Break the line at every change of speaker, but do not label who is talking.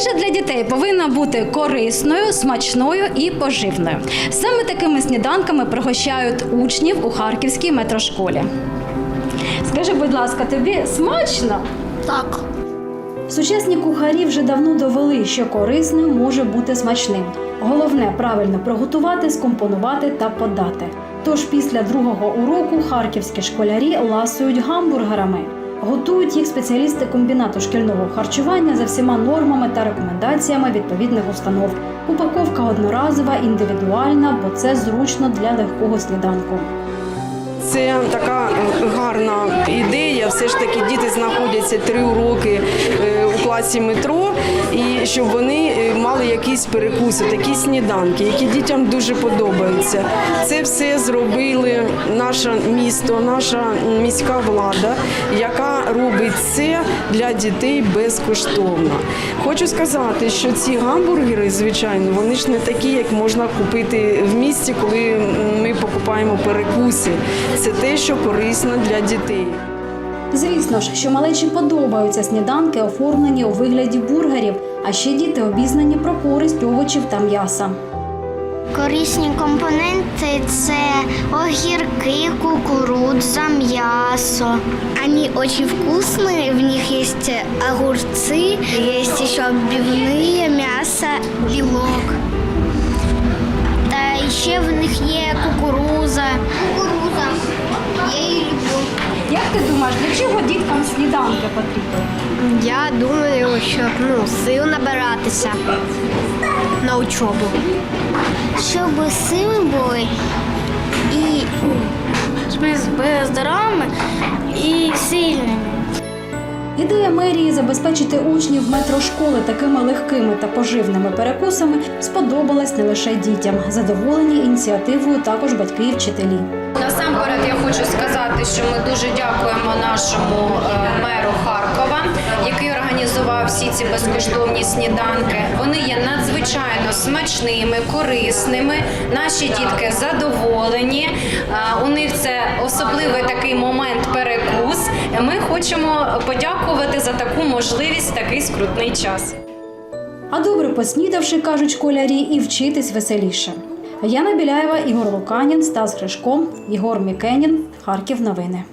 Їжа для дітей повинна бути корисною, смачною і поживною. Саме такими сніданками пригощають учнів у харківській метрошколі. Скажи, будь ласка, тобі смачно?
Так.
Сучасні кухарі вже давно довели, що корисним може бути смачним. Головне правильно приготувати, скомпонувати та подати. Тож після другого уроку харківські школярі ласують гамбургерами. Готують їх спеціалісти комбінату шкільного харчування за всіма нормами та рекомендаціями відповідних установ. Упаковка одноразова, індивідуальна, бо це зручно для легкого сніданку.
Це така е, гарна ідея. Все ж таки діти знаходяться три уроки е, у класі метро, і щоб вони е, мали якісь перекуси, такі сніданки, які дітям дуже подобаються. Це все зробили наше місто, наша міська влада, яка робить це для дітей безкоштовно. Хочу сказати, що ці гамбургери, звичайно, вони ж не такі, як можна купити в місті, коли ми покупаємо перекуси Це те, що корисно для дітей.
Звісно ж, що малечі подобаються сніданки, оформлені у вигляді бургерів, а ще діти обізнані про користь овочів та м'яса.
Корисні компоненти це огірки, кукурудза, м'ясо. Они очень вкусные, в них есть огурцы, есть еще отбивные, мясо, белок.
Думаєш, для чого діткам сніданки потрібні?
Я думаю, щоб ну, сил набиратися на учобу. Щоб сили були і були здоровими і сильними.
Ідея мерії забезпечити учнів метрошколи такими легкими та поживними перекусами сподобалась не лише дітям. Задоволені ініціативою також батьки і вчителі.
Насамперед я хочу сказати, що ми дуже дякуємо нашому е, меру Харкова, який організував всі ці безкоштовні сніданки. Вони є надзвичайно смачними, корисними. Наші дітки задоволені. Е, У них це особливий такий момент перекус. Хочемо подякувати за таку можливість в такий скрутний час.
А добре поснідавши, кажуть школярі, і вчитись веселіше. Яна Біляєва, Ігор Луканін, Стас Гришко, Ігор Мікенін, Харків. Новини.